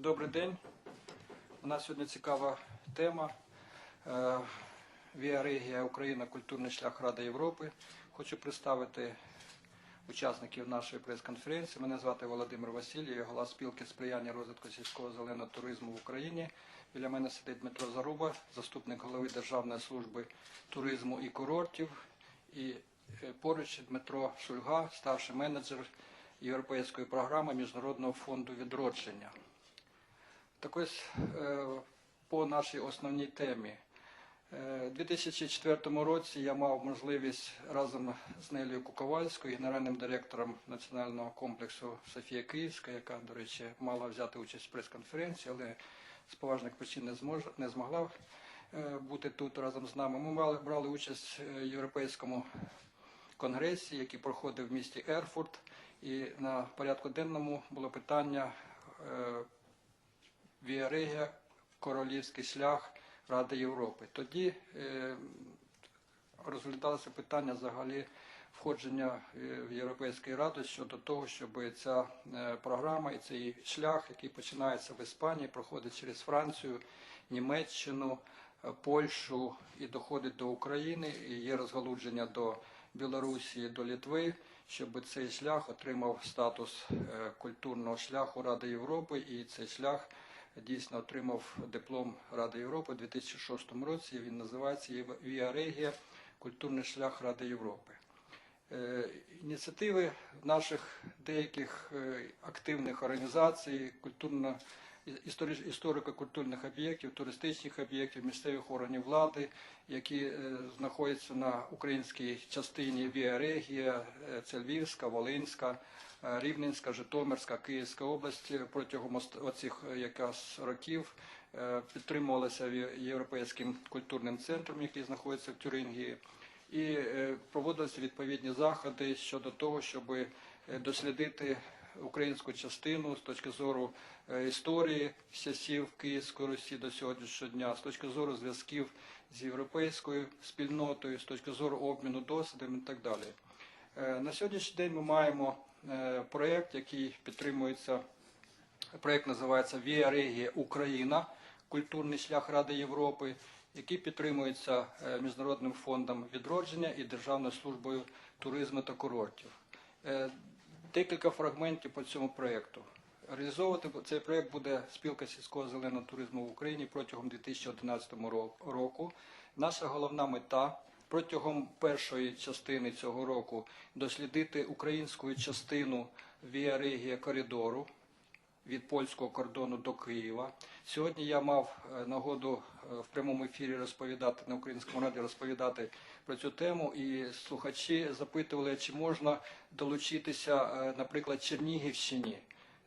Добрий день. У нас сьогодні цікава тема. Е, Віа Регія Україна Культурний шлях Ради Європи. Хочу представити учасників нашої прес-конференції. Мене звати Володимир Васильєв, я голова спілки сприяння розвитку сільського зеленого туризму в Україні. Біля мене сидить Дмитро Заруба, заступник голови Державної служби туризму і курортів. І е, поруч Дмитро Шульга, старший менеджер Європейської програми Міжнародного фонду відродження. Так ось е, по нашій основній темі. Е, У 2004 році я мав можливість разом з Нелією Куковальською, генеральним директором національного комплексу Софія Київська, яка, до речі, мала взяти участь в прес-конференції, але з поважних причин не, змож, не змогла е, бути тут разом з нами. Ми мали, брали участь в Європейському конгресі, який проходив в місті Ерфурт, і на порядку денному було питання Віарегія, королівський шлях Ради Європи. Тоді е, розглядалося питання взагалі входження е, в Європейську Раду щодо того, щоб ця е, програма і цей шлях, який починається в Іспанії, проходить через Францію, Німеччину, Польщу і доходить до України, і є розгалудження до Білорусі, до Литви, щоб цей шлях отримав статус культурного шляху Ради Європи, і цей шлях дійсно отримав диплом Ради Європи у 2006 році. Він називається Віа Регія Культурний шлях Ради Європи. Е, Ініціативи наших деяких е, активних організацій, культурно історико-культурних об'єктів, туристичних об'єктів, місцевих органів влади, які е, знаходяться на українській частині Віа Регія, е, це Львівська, Волинська, е, Рівненська, Житомирська, Київська область протягом оцих якраз років підтримувалися Європейським культурним центром, який знаходиться в Тюрингії, і е, проводилися відповідні заходи щодо того, щоб е, дослідити українську частину з точки зору е, історії часів Київської Русі до сьогоднішнього дня, з точки зору зв'язків з європейською спільнотою, з точки зору обміну досвідом і так далі. На сьогоднішній день ми маємо проєкт, який підтримується. Проєкт називається Віа Регія Україна. Культурний шлях Ради Європи, який підтримується е, Міжнародним фондом відродження і Державною службою туризму та курортів. Е, Декілька фрагментів по цьому проєкту. Реалізовувати цей проєкт буде спілка сільського зеленого туризму в Україні протягом 2011 року. Наша головна мета протягом першої частини цього року дослідити українську частину Віарегія коридору від польського кордону до Києва. Сьогодні я мав е, нагоду е, в прямому ефірі розповідати на українському раді розповідати про цю тему, і слухачі запитували, чи можна долучитися, е, наприклад, Чернігівщині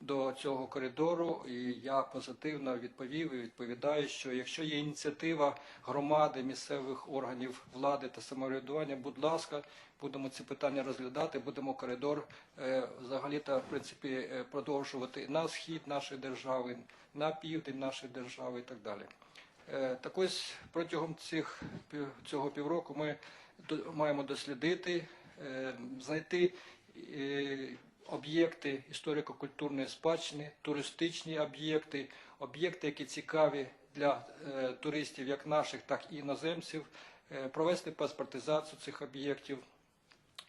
до цього коридору. І я позитивно відповів і відповідаю, що якщо є ініціатива громади, місцевих органів влади та самоврядування, будь ласка, будемо ці питання розглядати, будемо коридор е, взагалі-то в принципі е, продовжувати на схід нашої держави, на південь нашої держави і так далі. Е, Так ось протягом цих цього півроку ми маємо дослідити, знайти об'єкти історико-культурної спадщини, туристичні об'єкти, об'єкти, які цікаві для е, туристів, як наших, так і іноземців, е, провести паспортизацію цих об'єктів,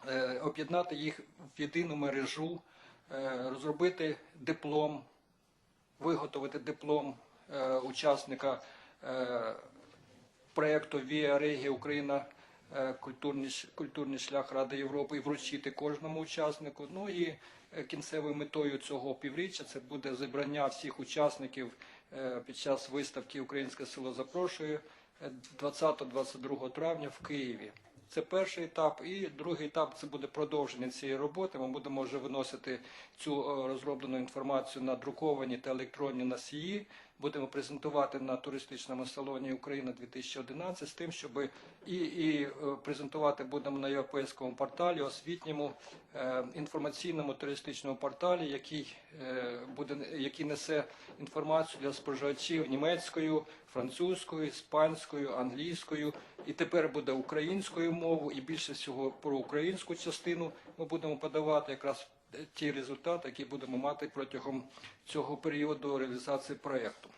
е, об'єднати їх в єдину мережу, розробити диплом, виготовити диплом учасника проєкту Віа Регія Україна культурний, ш- культурний шлях Ради Європи і вручити кожному учаснику. Ну і е, кінцевою метою цього півріччя це буде зібрання всіх учасників е, під час виставки Українське село запрошує е, 20-22 травня в Києві. Це перший етап, і другий етап це буде продовження цієї роботи. Ми будемо вже виносити цю е, розроблену інформацію на друковані та електронні носії. Будемо презентувати на туристичному салоні Україна 2011 з тим, щоб і, і е, презентувати будемо на європейському порталі, освітньому е, інформаційному туристичному порталі, який е, буде який несе інформацію для споживачів німецькою, французькою, іспанською, англійською, і тепер буде українською мовою, і більше всього про українську частину ми будемо подавати якраз ті результати, які будемо мати протягом цього періоду реалізації проєкту.